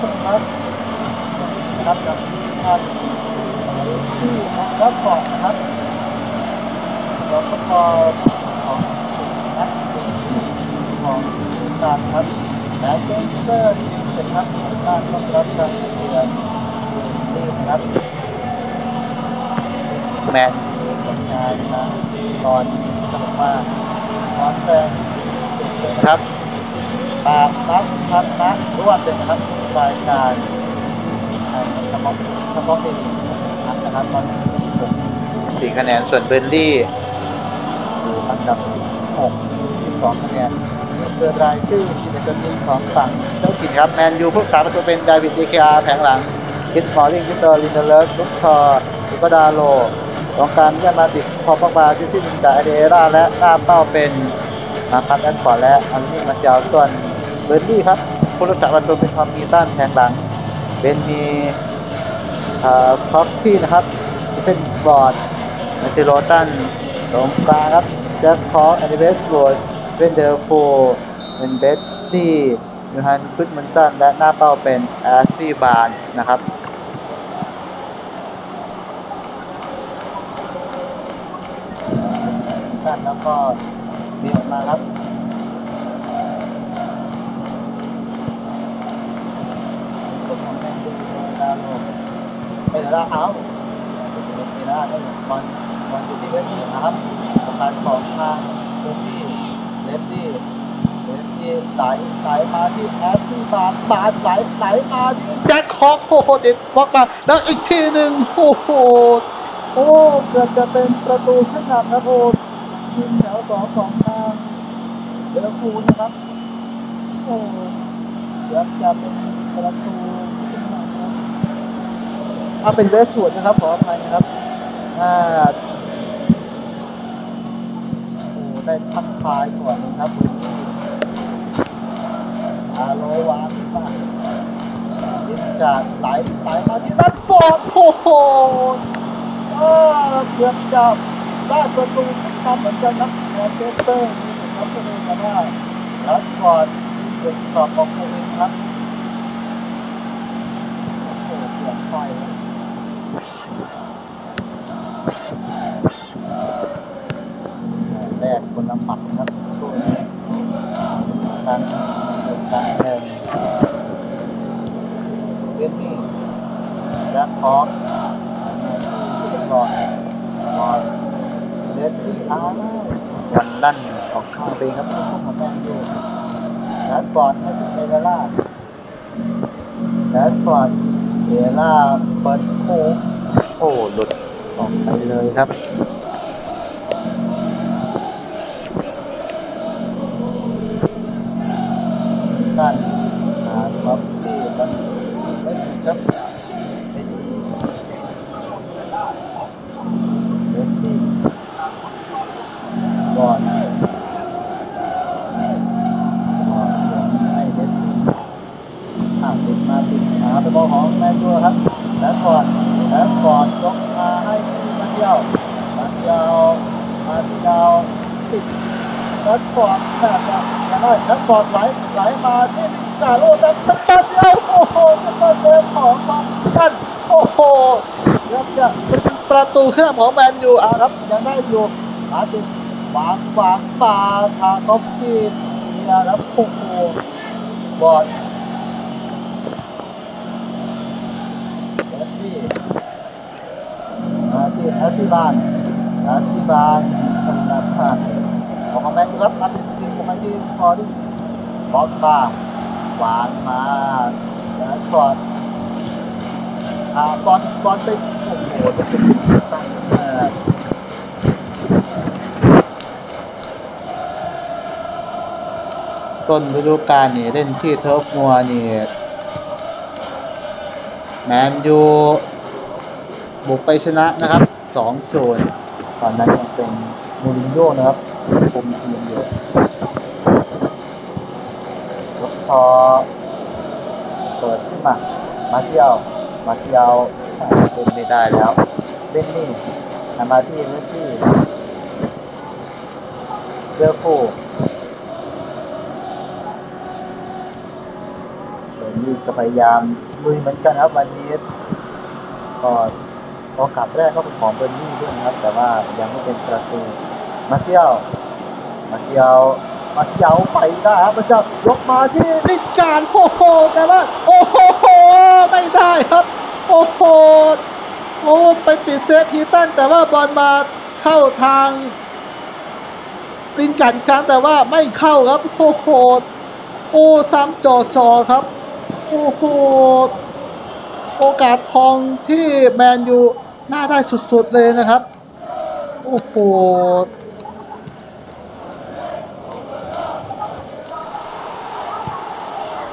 คนับนะครับกับทีมงานที่รับก่อนะครับเราก็พอของนักที่ของการครับและเซนเตอร์ที่เป็นนักการต้องรับการเรียนนี่นะครับแมนผลงานนะตอนสนุกมากตอนแรกนะครับ แปดนัดพันนัดรวดเลยนะครับรายการแข่งเฉพาะเฉพาะในลีนะครับตอนนี้ผมสี่คะแนนส่วนเบอร์ลี่อยู่อันดับ16 12คะแนนนี่คือรายชื่อที่เป็นตัวทีของฝั่งเจ้าถิ่นครับแมนยูผู้สาประตูเป็นดาวิดดีเคอาแผงหลังคิสมอลลิงวิเตอร์ลินเดเลฟลุกชอลุกดาโลตรงกลางยันมาติดพอปอกบาจิซินจาเอเดราและหน้าเป้าเป็นมาคัสแอนฟอร์และอันนี้มาเซียลส่วน เบอร์ลี่ครับผู้รักษาประตูเป็นทอมมีตันแผงหลังเป็นมีอ่าสต็อกที่นะครับเป็นบอร์ดมาซิโรตันตรงกลางครับแจ็คคอร์แอนดิเวสโรดเวนเดอร์โฟเป็นเบสตี้ยูฮันฟุตมันสันและหน้าเป้าเป็นแอสซี่บาร์นนะครับสั้นแล้วก็มีออกมาครับ ราเอาเดี๋ยวเราได้บอลบอลอยู่ที่เวทีนะครับประการของทางเวทีเลนดี้เลนดี้ไหลไหลมาที่แอสซี่บาร์บาร์ไหลไหลมาที่แจ็คฮอกโอ้โหติดบล็อกมาแล้วอีกทีหนึ่งโอ้โหโอ้เกือบจะเป็นประตูขึ้นนำครับโอ้ทีมแถวสองของทางเดลฟูนะครับโอ้เกือบจะเป็นประตู ถ้าเป็นเวสต์วูดนะครับขออภัยนะครับอ่าโอ้ได้ทักทายก่อนนะครับอาโลวานมาดินจากไหลไหลายมาที่นัดฟอร์ดโอ้โหเกือบจะได้ประตูขึ้นมาเหมือนกันครับแมนเชสเตอร์นี่นะครับก็เลยแต่ว่านัดฟอร์ดเกิดกรอบของตัวเองครับโอ้โหเกือบไปแล้ว ออกข้างไปครับไม่ต้องมาแม่งดูแลนฟอร์ดให้ที่เมเดล่าแลนฟอร์ดเดล่าเปิดโค้งโอ้หลุดออกไปเลยครับ ติดหาไปบอลของแมนยูครับแล้วก่อนแล้วก่อนยกมาให้มาเที่ยวมาเที่ยวมาเที่ยวติดนัดฟอร์ดแทบจะจะได้นัดฟอร์ดไหลไหลมาที่กาโลดันตันตันเดียวโอ้โหจะมาเดินของมาตันโอ้โหเกือบจะเป็นประตูเครื่องของแมนยูอะครับยังได้อยู่อาติดหวางหวางปาทางนอฟฟี่นี่นะครับโอ้โหบอลแอสซี่มา ที่แอสซี่บานแอสซี่บานชนะผ่านของแมนครับมาติดทีมของแมนยูสกอร์ที่บอลมาหวางมาแล้วกอดอ่าบอลบอลไปโอ้โหจะเป็นตั้งเอ่ต้นฤดูกาลนี่เล่นที่เทิร์ฟมัวนี่แมนยู บุกไปชนะนะครับ2องศูนตอนนั้นยังเป็นมูรินโญ่นะครับคุมทีมอยู่แล้วพอเปิดขึ้นมา มาเที่ยว มาเที่ยวเล่นไม่ได้แล้ว เล่นนี่นำมาที่เล่นที่เลือกคู่เดี๋ยวนี้ก็พยายามลุยเหมือนกันครับวันนี้ก็ โอกาสแรกก็เป็นของเบอร์นี่ด้วยนะครับ แต่ว่ายังไม่เป็นประตูมาเที่ยวมาเที่ยวมาเยาไปได้ครับมันจะยกมาที่ลินการโอ้โหแต่ว่าโอ้โหไม่ได้ครับ โอ้โหโอ้ไปติดเซฟฮีตันแต่ว่าบอลมาเข้าทางลินการอีกครั้งแต่ว่าไม่เข้าครับโอ้โหโอ้ซ้ำจอจอครับโอ้โหโอกาสทองที่แมนยู หน่าได้สุดๆเลยนะครับ โอ้โห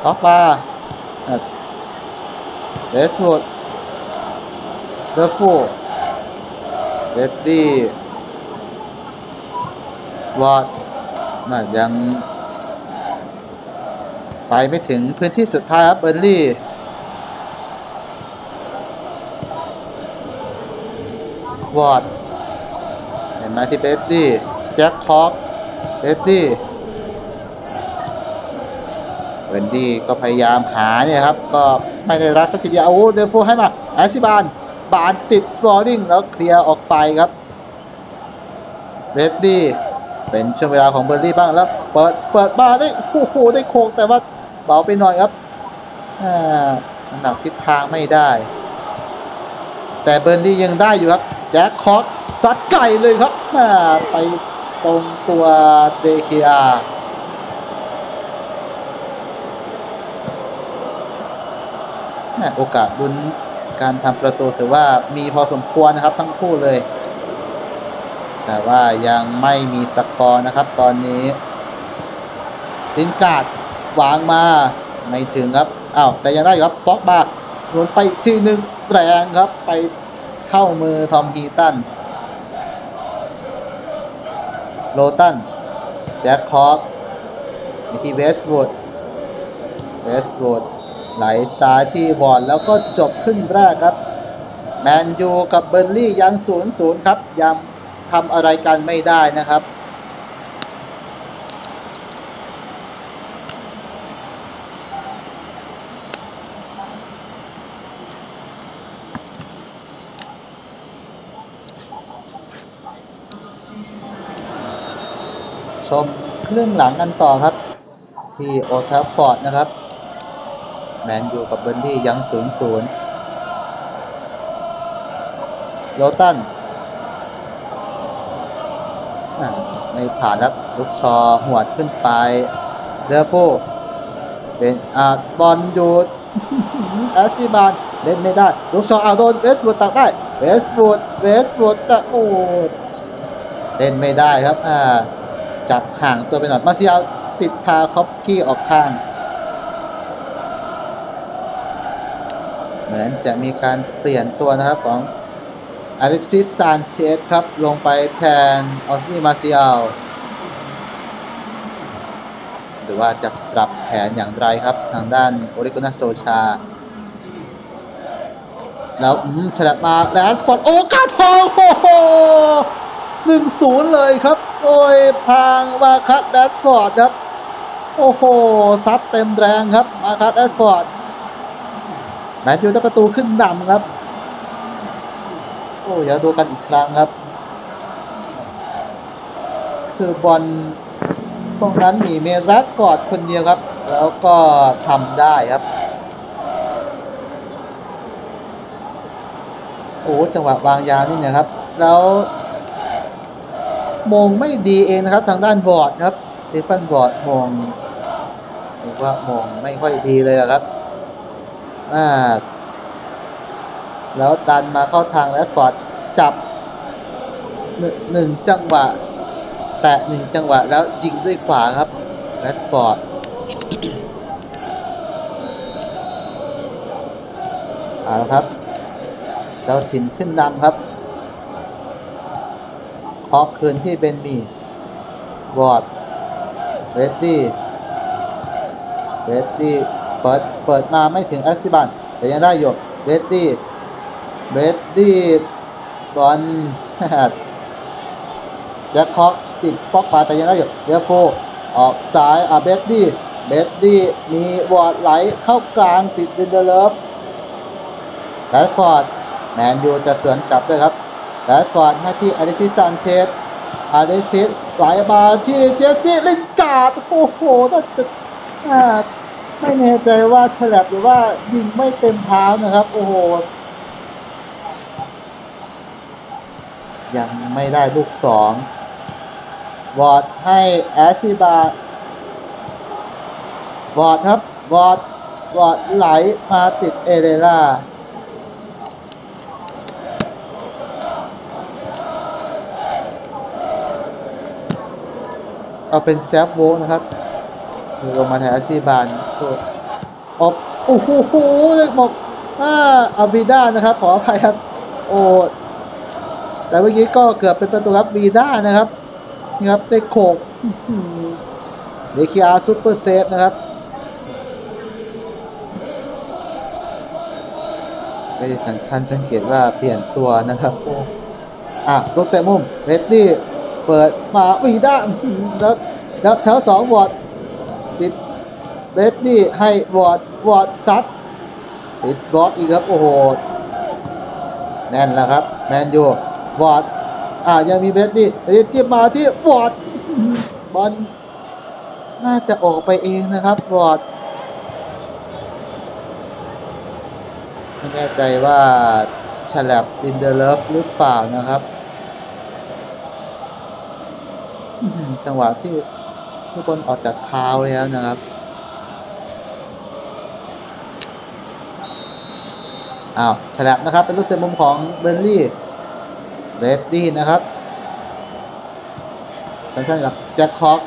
ล็อกมาเบสวูดเดอร์ฟูเรดดี้วอดน่ายัง ไปไม่ถึงพื้นที่สุดท้ายครับเบอร์ลี่ วอร์ดเห็นไหมที่เบสดี้แจ็คคอกเบสดี้เวนดี้ก็พยายามหาเนี่ยครับ ก็ไม่ได้รับสักทีเดียวโอ้เดฟโฟให้มาแอซิบานบานติดสปอร์ติ้งแล้วเคลียร์ออกไปครับเบสดี้เป็นช่วงเวลาของเบอร์ลี่บ้างแล้ว เปิดเปิดมาได้โอ้โหได้โค้งแต่ว่าเบาไปหน่อยครับอ่าน้ำหนักทิศทางไม่ได้ แต่เบอร์ลี่ยังได้อยู่ครับ แจ็คคอกซัดไก่เลยครับมาไปตรงตัวเดคอาโอกาสบุญการทำประตูถือว่ามีพอสมควรนะครับทั้งคู่เลย แต่ว่ายังไม่มีสกอร์นะครับตอนนี้ ลินกาดวางมาไม่ถึงครับอ้าวแต่ยังได้ครับบล็อกมาโดนไปทีหนึ่งแรงครับไป เข้ามือทอมฮีตัน โลตัน แจ็คคอกที่เวสต์วูด เวสต์วูดไหลซ้ายที่บอลแล้วก็จบขึ้นแรกครับ แมนยูกับเบอร์ลี่ยัง0ูนย์ครับยังทำอะไรกันไม่ได้นะครับ ชมเครื่องหลังกันต่อครับ ที่โอทราฟอร์ดนะครับ แมนยูกับเบอร์ลี่ยัง0ูนย์โลตันไม่ผ่านครับลูกชอหวดขึ้นไปเดอโปเป็นอาบอลอยู่แอสซิบานเล่นไม่ได้ ลูกชอเอาโดนเวสบูดตักได้เวสบูดเวสบูดจะโอ้เล่นไม่ได้ครับอ่า จับห่างตัวไปหน่อยมาเซียลติดทาคอฟสกี้ออกข้าง เหมือนจะมีการเปลี่ยนตัวนะครับของอเล็กซิสซานเชสครับ ลงไปแทนออสนีมาเซียลหรือว่าจะปรับแผนอย่างไรครับ ทางด้านโอริโกนาโซชา แล้วอืมฉลับมาแลนฟอร์ดโอกาทองโอ้โหหนึ่งศูนย์เลยครับ โดยทางมาคัตแดดฟอร์ดครับ โอ้โหซัดเต็มแรงครับมาคัตแดดฟอร์ดแมนยูได้ประตูขึ้นนำครับ โอ้เดี๋ยวดูกันอีกครั้งครับ คือบอลตรงนั้นมีเมรัสกอดคนเดียวครับ แล้วก็ทำได้ครับ โอ้จังหวะวางยานี่นะครับ แล้ว มองไม่ดีเองนะครับ ทางด้านบอร์ดครับสตีฟันบอร์ดมองหรือว่ามองไม่ค่อยดีเลยครับอ่าแล้วดันมาเข้าทางแล้วฟอร์ดจับหนึ่งหนึ่งจังหวะ แตะหนึ่งจังหวะแล้วยิงด้วยขวาครับแรดฟอร์ดเอาละครับ เจ้าถิ่นขึ้นนำครับ เคาะคืนที่เบนมีวอร์ดเรดดี้เรดดี้เปิดเปิดมาไม่ถึงแอสซิบันแต่ยังได้อยู่เรดดี้เรดดี้บอลแจ็คคอกติดป๊อกปาแต่ยังได้อยู่เดฟโฟออกซ้ายอะเบดดี้เบดดี้มีวอร์ดไหลเข้ากลางติดดินเดเลฟแรดฟอร์ดแมนยูจะสวนกลับด้วยครับ แรดฟอร์ดให้ที่อลิซิสซานเชสอาเล็กซิสไหลมาที่เจสซี่ลินการ์ดโอ้โหน่าจะอ่ไม่แน่ใจว่าฉลับหรือว่ายิงไม่เต็มเท้านะครับ โอ้โห ยังไม่ได้ลูกสองวอร์ดให้แอสซิบาวอร์ดครับวอร์ดวอร์ดไหลมาติดเอเดรา เอาเป็นแซฟโวนะครับลงมาแทนอสซิบานโชดอบโอ้โหบอกอ่าอาบิด้านะครับขออภัยครับโอ้แต่เมื่อกี้ก็เกือบเป็นประตูครับวีด้านะครับนี่ครับเตะโขกเดคิอาซูเปอร์เซฟนะครับไม่ได้ทันสังเกตว่าเปลี่ยนตัวนะครับอะลูกเตะมุมเรดดี้ เปิดมาวีด้าแล้วแล้วแถวสองวอดติดเรดดี้ให้วอดวอดซัดติดบล็อกอีกครับ โอ้โห แน่นแล้วครับ แมนยูวอดอ่ายังมีเบสดี้เบสดี้มาที่วอดบอลน่าจะออกไปเองนะครับวอดไม่แน่ใจว่าฉลับอินเดอร์เลฟหรือเปล่านะครับ จังหวะที่ทุกคนออกจากเท้าแล้วนะครับอ้าวฉลับนะครับ เป็นลูกเตะมุมของเบอร์ลี่เรดดี้นะครับสั้นๆกับแจ็คคอก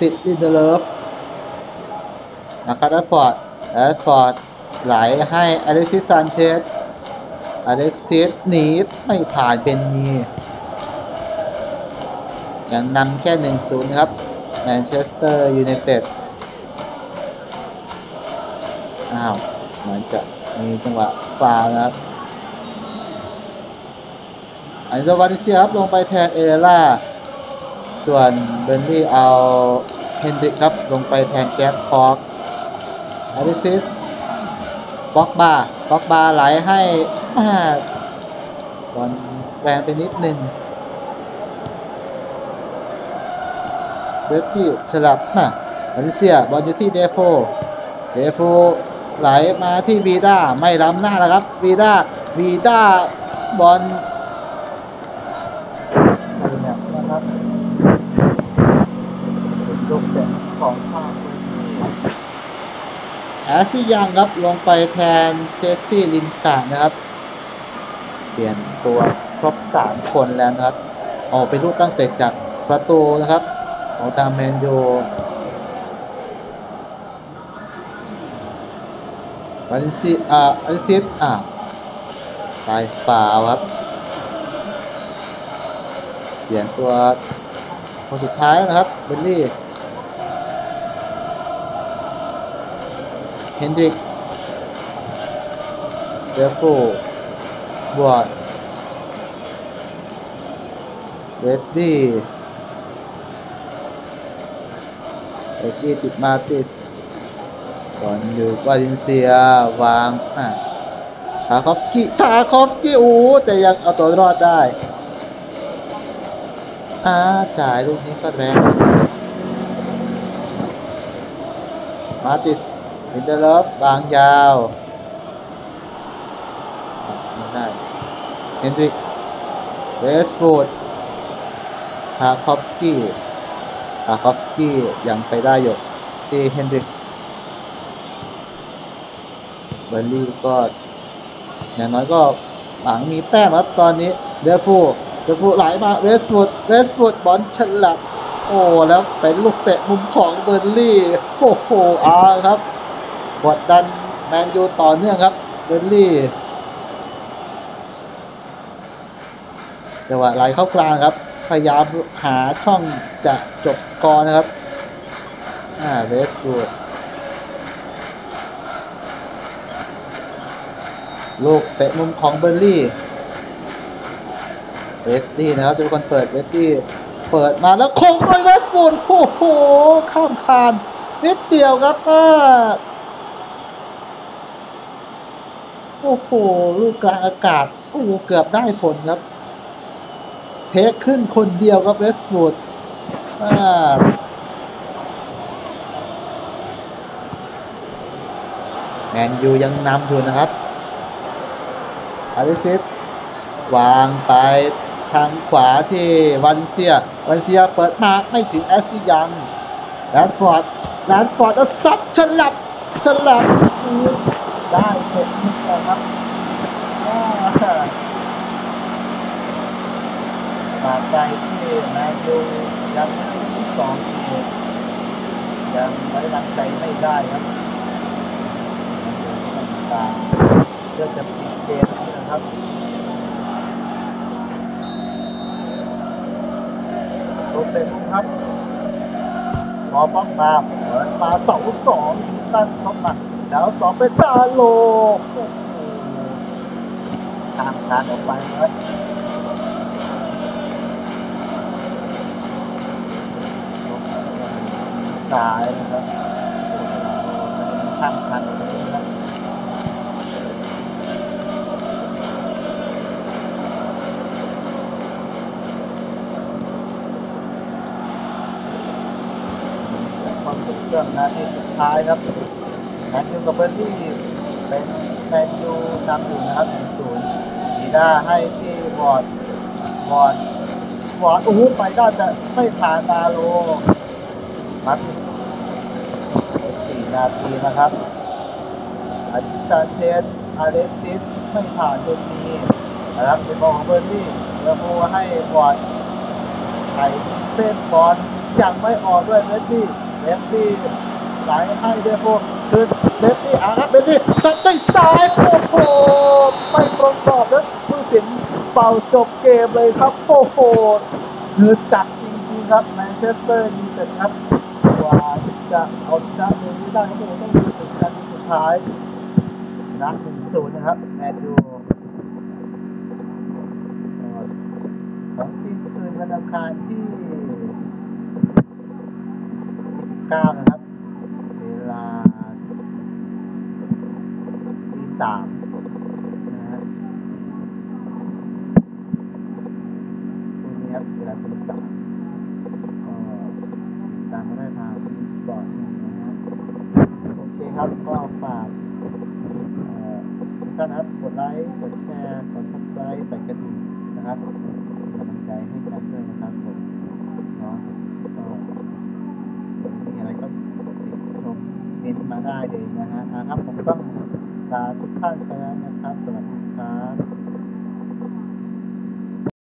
ติดอินเดอร์เลิฟนะครับแอดฟอร์ดแอดฟอร์ดไหลให้อเล็กซิสซานเชสอเล็กซิสหนีไม่ผ่านเป็นนี ยังนำแค่ 1-0 ครับแมนเชสเตอร์ยูไนเต็ดอ้าว เหมือนจะมีจังหวะฟาวนะครับอันโซวาติเซียครับ ลงไปแทนเอเล่า ส่วนเบนลี่เอาเฮนดิกครับ ลงไปแทนแจ็คคอกอาริซิสบ็อกบาบ็อกบาไหลให้บอลแรงไปนิดนึง เบสตี้ฉลับมาอาริเซียบอลอยู่ที่เดโฟเดโฟไหลมาที่วีด้าไม่ล้ำหน้าแล้วครับวีด้าวีด้าบอลนะครับลูกเตะของทางแอซี่ยังครับลงไปแทนเจสซี่ลินการ์นะครับ เปลี่ยนตัวครบสามคนแล้วนะครับ ออกไปลูกตั้งแต่จากประตูนะครับ ของทางแมนโยวาเลซีอ่าอาริซิฟอ่าตายฝ่าวครับ เปลี่ยนตัวคนสุดท้ายนะครับเบลลี่เฮนดริกเดฟโฟบวอดเรดดี้ เกี้ติดมาติสก่อนอยู่วาเลนเซียวางอะทาคอฟกี้ทาคอฟกี้โอ้แต่ยังเอาตัวรอดได้อ่าจ่ายลูกนี้ก็แรงมาติสอินเตอร์ลบางยาวไม่ได้เฮนดริกเวสฟูดฮาคอฟสกี้ ฮาคอฟสกี้ยังไปได้อยู่ที่เฮนดริกเบอร์ลี่ก็อย่างน้อยก็หลังมีแต้มครับตอนนี้เดฟูเดฟูไหลมาเวสฟูดเวสฟูดบอลฉลับโอ้แล้วเป็นลูกเตะมุมของเบอร์ลี่โอ้โหอาครับกดดันแมนยูต่อเนื่องครับเบอร์ลี่จังหวะไหลเข้ากลางครับ พยายามหาช่องจะจบสกอร์นะครับ อ่าเวสฟูดลูกเตะมุมของเบอร์ลี่ เวสตี้นะครับเป็นคนเปิดเวสตี้ เปิดมาแล้วคงโดยเวสฟูดโอ้โห ข้ามคานนิดเดียวครับอ่าโอ้โห ลูกกลางอากาศ โอ้โหเกือบได้ผลครับ ทคขึ้นคนเดียวครับเวสต์วูดแมนยูยังนำอยู่นะครับอาริฟิสวางไปทางขวาที่วันเซีย วันเซียเปิดมาไม่ถึงแอสซิยังแรดฟอร์ดแรดฟอร์ดแล้วซัดฉลับฉลับได้เสร็จแล้วครับว้า ตราบใดที่แมนยูยังไม่ได้ที่สองนี่ยังไว้วางใจไม่ได้ครับต้องการเพื่อจะปิดเกมนี้นะครับลงเต็มครับพอป้องมาเปิดมาเสาสองตั้นเข้ามาแล้วสองเป็นตาโลทางการออกไปครับ สายนะครับข้ามคันนะความสุขเครื่องนาทีสุดท้ายครับแมนยูกับเบอร์ลี่เป็นแมนยูนำอยู่นะครับหนึ่งศูนย์ดีด้าให้ที่วอร์ดวอร์ดวอร์ดโอ้โหไปได้แต่ไม่ผ่านมาโลมัดสี่ นาทีนะครับอาจิตาเชนอาเล็กซิสไม่ผ่านจนมีนะครับเป็นบอลของเบอร์ลี่เรือโมให้วอร์ดไถเส้นบอลยังไม่ออกด้วยเบสตี้เบสตี้ไหลให้ด้วยพวกคือเบสตี้อะครับเบสตี้ตัดด้วยซ้ายโอ้โหไม่ตรงกรอบแล้วผู้สินเป่าจบเกมเลยครับโอ้โหคือจัดจริงๆครับแมนเชสเตอร์ยูไนเต็ดครับว่า จะเอาชนะเมืองนี้ได้ก็คงต้องถึงนารสุดท้ายนะหนึ่งศูนย์นะครับแมนยูของที่คืนวันอังคารที่29นะครับ เวลาที่3